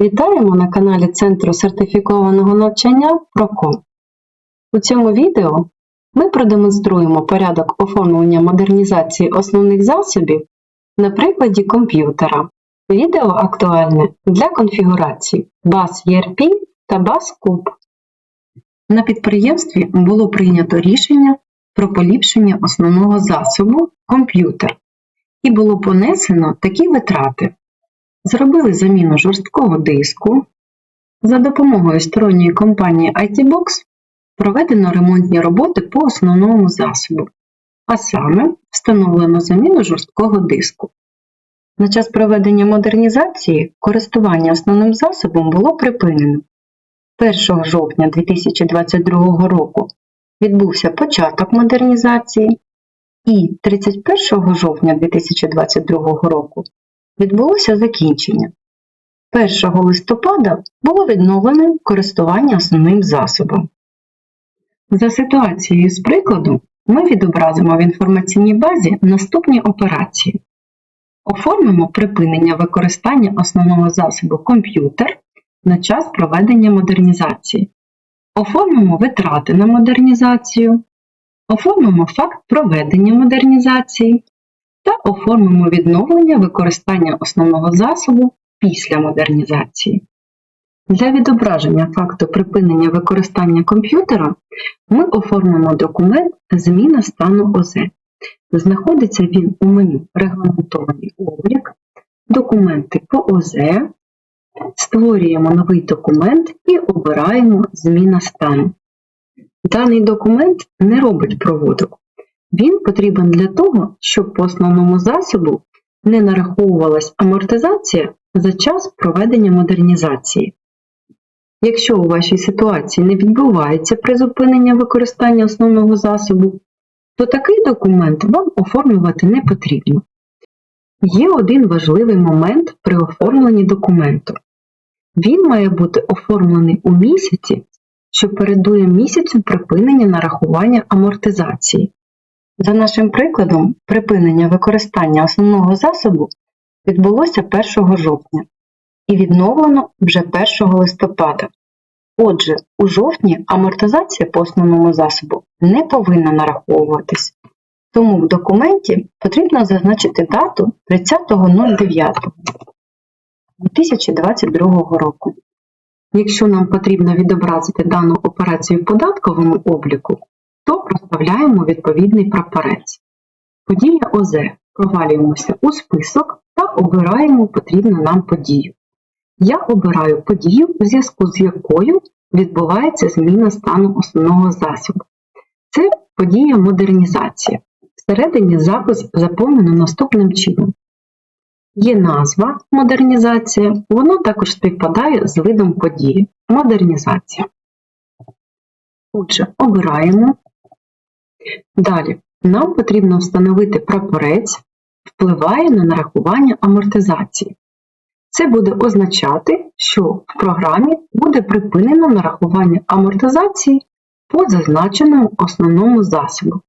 Вітаємо на каналі Центру сертифікованого навчання ПРОКОМ. У цьому відео ми продемонструємо порядок оформлення модернізації основних засобів на прикладі комп'ютера. Відео актуальне для конфігурацій BAS ERP та BAS CUB. На підприємстві було прийнято рішення про поліпшення основного засобу комп'ютер і було понесено такі витрати. Зробили заміну жорсткого диску. За допомогою сторонньої компанії ITBox проведено ремонтні роботи по основному засобу, а саме встановлено заміну жорсткого диску. На час проведення модернізації користування основним засобом було припинено. 1 жовтня 2022 року відбувся початок модернізації, і 31 жовтня 2022 року відбулося закінчення. 1 листопада було відновлене користування основним засобом. За ситуацією з прикладу ми відобразимо в інформаційній базі наступні операції. Оформимо припинення використання основного засобу комп'ютер на час проведення модернізації. Оформимо витрати на модернізацію. Оформимо факт проведення модернізації та оформимо відновлення використання основного засобу після модернізації. Для відображення факту припинення використання комп'ютера ми оформимо документ Зміна стану ОЗ. Знаходиться він у меню Регламентований облік, документи по ОЗ, створюємо новий документ і обираємо Зміна стану. Даний документ не робить проводок. Він потрібен для того, щоб по основному засобу не нараховувалась амортизація за час проведення модернізації. Якщо у вашій ситуації не відбувається призупинення використання основного засобу, то такий документ вам оформлювати не потрібно. Є один важливий момент при оформленні документу. Він має бути оформлений у місяці, що передує місяцю припинення нарахування амортизації. За нашим прикладом, припинення використання основного засобу відбулося 1 жовтня і відновлено вже 1 листопада. Отже, у жовтні амортизація по основному засобу не повинна нараховуватись, тому в документі потрібно зазначити дату 30.09.2022 року. Якщо нам потрібно відобразити дану операцію в податковому обліку, то проставляємо відповідний прапорець. Подія ОЗ. Провалюємося у список та обираємо потрібну нам подію. Я обираю подію, у зв'язку з якою відбувається зміна стану основного засобу. Це подія модернізація. Всередині запис заповнено наступним чином. Є назва модернізація, вона також співпадає з видом події модернізація. Отже, обираємо. Далі, нам потрібно встановити прапорець, впливає на нарахування амортизації. Це буде означати, що в програмі буде припинено нарахування амортизації по зазначеному основному засобу.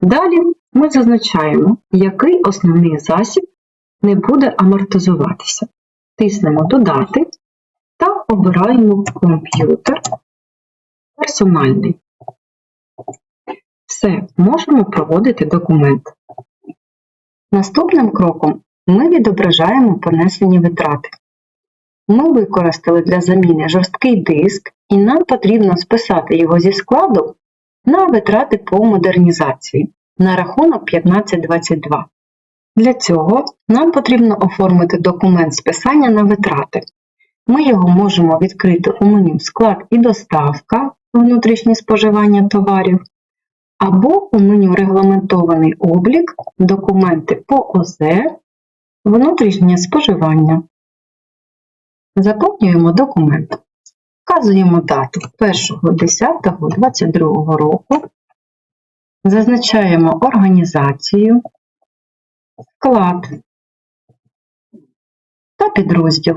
Далі ми зазначаємо, який основний засіб не буде амортизуватися. Тиснемо Додати та обираємо комп'ютер персональний. Все, можемо проводити документ. Наступним кроком ми відображаємо понесені витрати. Ми використали для заміни жорсткий диск, і нам потрібно списати його зі складу на витрати по модернізації на рахунок 1522. Для цього нам потрібно оформити документ списання на витрати. Ми його можемо відкрити у меню Склад і доставка, внутрішнє споживання товарів, або у меню Регламентований облік, документи по ОЗ, внутрішнє споживання. Заповнюємо документ. Вказуємо дату 1.10.22 року. Зазначаємо організацію, склад та підрозділ.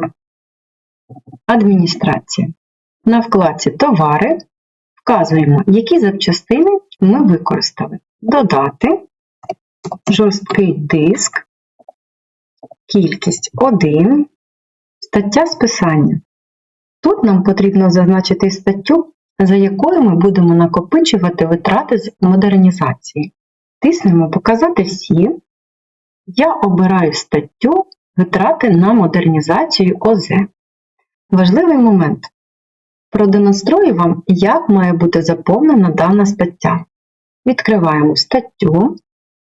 Адміністрація. На вкладці Товари вказуємо, які запчастини ми використали. Додати жорсткий диск, кількість 1, стаття списання Тут нам потрібно зазначити статтю, за якою ми будемо накопичувати витрати з модернізації. Тиснемо Показати всі. Я обираю статтю Витрати на модернізацію ОЗ. Важливий момент. Продемонструю вам, як має бути заповнена дана стаття. Відкриваємо статтю.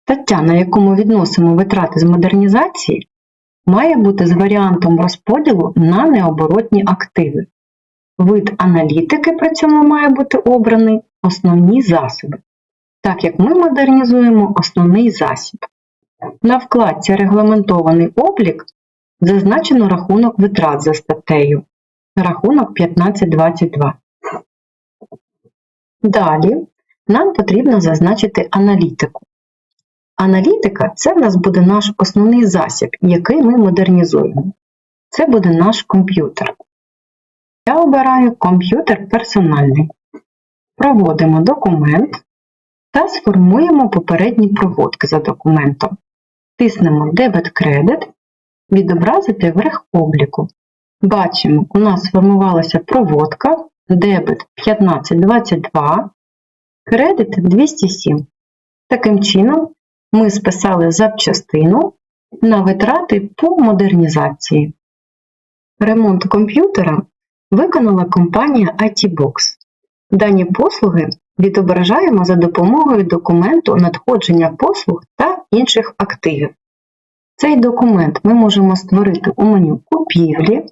Стаття, на яку ми відносимо витрати з модернізації, має бути з варіантом розподілу на необоротні активи. Вид аналітики при цьому має бути обраний основні засоби, так як ми модернізуємо основний засіб. На вкладці Регламентований облік зазначено рахунок витрат за статтею. Рахунок 1522. Далі нам потрібно зазначити аналітику. Аналітика це в нас буде наш основний засіб, який ми модернізуємо. Це буде наш комп'ютер. Я обираю комп'ютер персональний. Проводимо документ та сформуємо попередні проводки за документом. Тиснемо Дебет кредит, відобразити верх обліку. Бачимо, у нас сформувалася проводка, дебет 1522, кредит 207. Таким чином, ми списали запчастину на витрати по модернізації. Ремонт комп'ютера виконала компанія ITBox. Дані послуги відображаємо за допомогою документу надходження послуг та інших активів. Цей документ ми можемо створити у меню купівлі,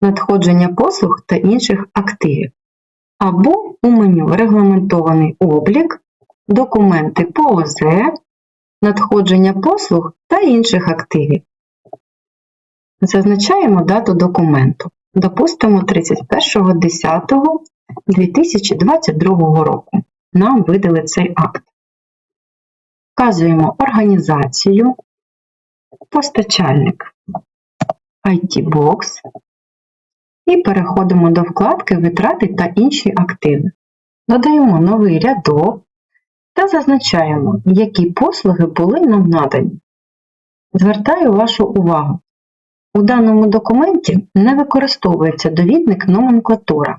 надходження послуг та інших активів, або у меню Регламентований облік, документи по ОЗ, надходження послуг та інших активів. Зазначаємо дату документу. Допустимо 31.10.2022 року. Нам видали цей акт. Вказуємо організацію, постачальник IT-Box і переходимо до вкладки Витрати та інші активи. Додаємо новий рядок та зазначаємо, які послуги були нам надані. Звертаю вашу увагу. У даному документі не використовується довідник номенклатура.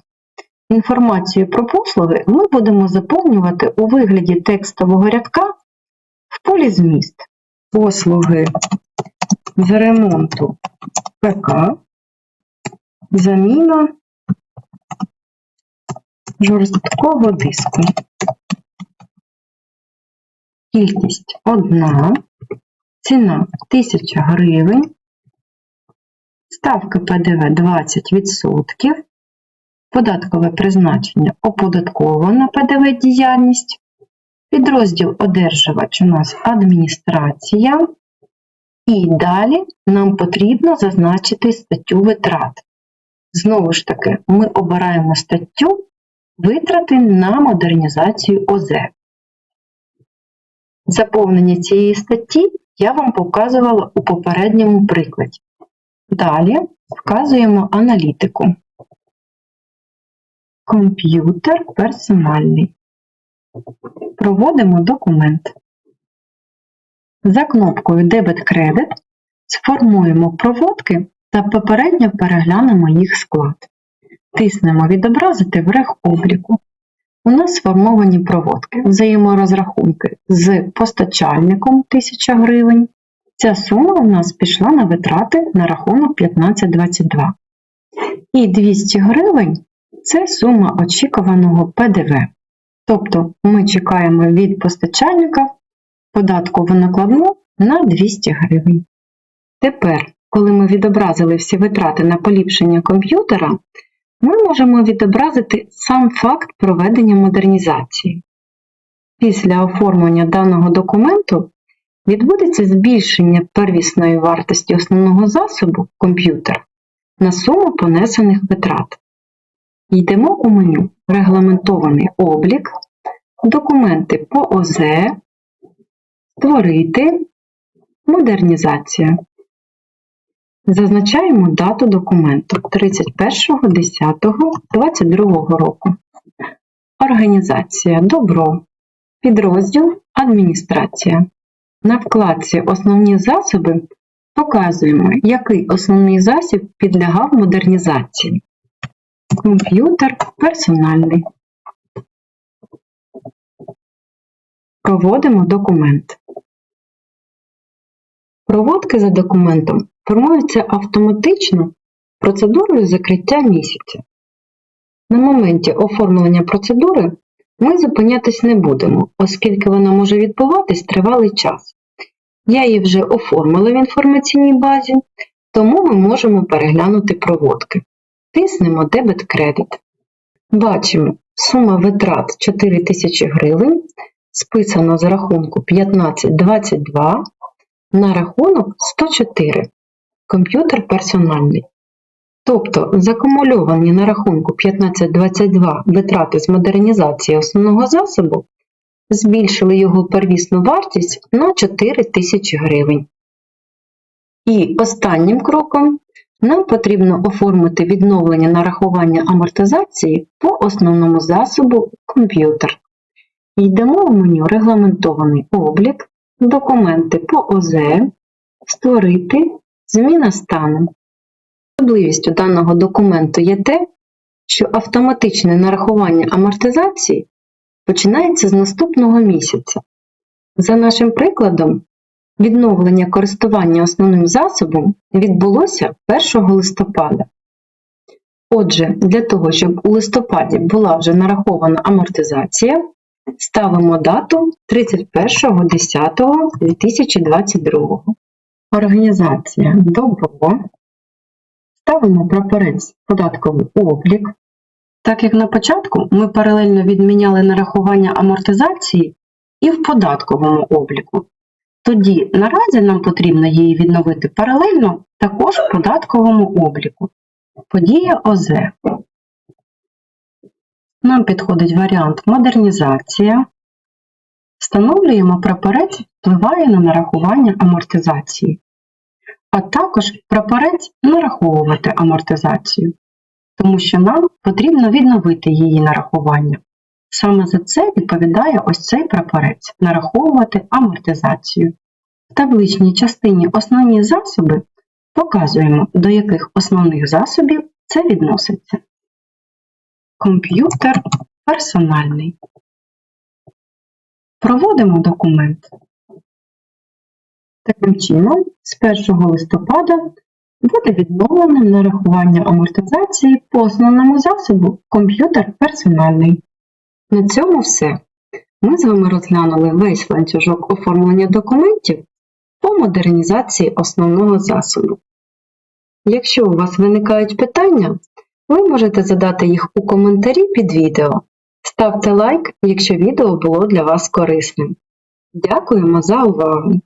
Інформацію про послуги ми будемо заповнювати у вигляді текстового рядка в полі зміст. Послуги з ремонту ПК, заміна жорсткого диску. Кількість 1, ціна 1000 гривень, ставка ПДВ 20%, податкове призначення оподаткована ПДВ діяльність, підрозділ одержувач у нас адміністрація, і далі нам потрібно зазначити статтю витрат. Знову ж таки, ми обираємо статтю Витрати на модернізацію ОЗ. Заповнення цієї статті я вам показувала у попередньому прикладі. Далі вказуємо аналітику. Комп'ютер персональний. Проводимо документ. За кнопкою Дебет кредит сформуємо проводки та попередньо переглянемо їх склад. Тиснемо Відобразити верх обліку. У нас сформовані проводки, взаєморозрахунки з постачальником 1000 гривень. Ця сума у нас пішла на витрати на рахунок 1522. І 200 гривень це сума очікуваного ПДВ. Тобто ми чекаємо від постачальника податкову накладну на 200 гривень. Тепер, коли ми відобразили всі витрати на поліпшення комп'ютера, ми можемо відобразити сам факт проведення модернізації. Після оформлення даного документу відбудеться збільшення первісної вартості основного засобу комп'ютер на суму понесених витрат. Йдемо у меню Регламентований облік, документи по ОЗ, Створити, Модернізація. Зазначаємо дату документу 31.10.22 року. Організація Добро. Підрозділ Адміністрація. На вкладці Основні засоби показуємо, який основний засіб підлягав модернізації. Комп'ютер персональний. Проводимо документ. Проводки за документом формуються автоматично процедурою закриття місяця. На моменті оформлення процедури ми зупинятись не будемо, оскільки вона може відбуватись тривалий час. Я її вже оформила в інформаційній базі, тому ми можемо переглянути проводки. Тиснемо дебет-кредит. Бачимо, сума витрат 4000 гривень, списано з рахунку 1522 на рахунок 104. Комп'ютер персональний. Тобто закумульовані на рахунку 1522 витрати з модернізації основного засобу збільшили його первісну вартість на 4 тисячі гривень. І останнім кроком нам потрібно оформити відновлення нарахування амортизації по основному засобу комп'ютер. Йдемо в меню Регламентований облік, документи по ОЗЕ, Створити, зміна стану. Особливістю даного документу є те, що автоматичне нарахування амортизації починається з наступного місяця. За нашим прикладом, відновлення користування основним засобом відбулося 1 листопада. Отже, для того, щоб у листопаді була вже нарахована амортизація, ставимо дату 31.10.2022. Організація добро. Ставимо прапорець податковий облік. Так як на початку ми паралельно відміняли нарахування амортизації і в податковому обліку. Тоді наразі нам потрібно її відновити паралельно також в податковому обліку. Подія ОЗ. Нам підходить варіант модернізація. Встановлюємо прапорець впливає на нарахування амортизації, а також прапорець нараховувати амортизацію, тому що нам потрібно відновити її нарахування. Саме за це відповідає ось цей прапорець нараховувати амортизацію. В табличній частині основні засоби показуємо, до яких основних засобів це відноситься. Комп'ютер персональний. Проводимо документ. Таким чином, з 1 листопада буде відновлено нарахування амортизації по основному засобу комп'ютер персональний. На цьому все. Ми з вами розглянули весь ланцюжок оформлення документів по модернізації основного засобу. Якщо у вас виникають питання, ви можете задати їх у коментарі під відео. Ставте лайк, якщо відео було для вас корисним. Дякуємо за увагу!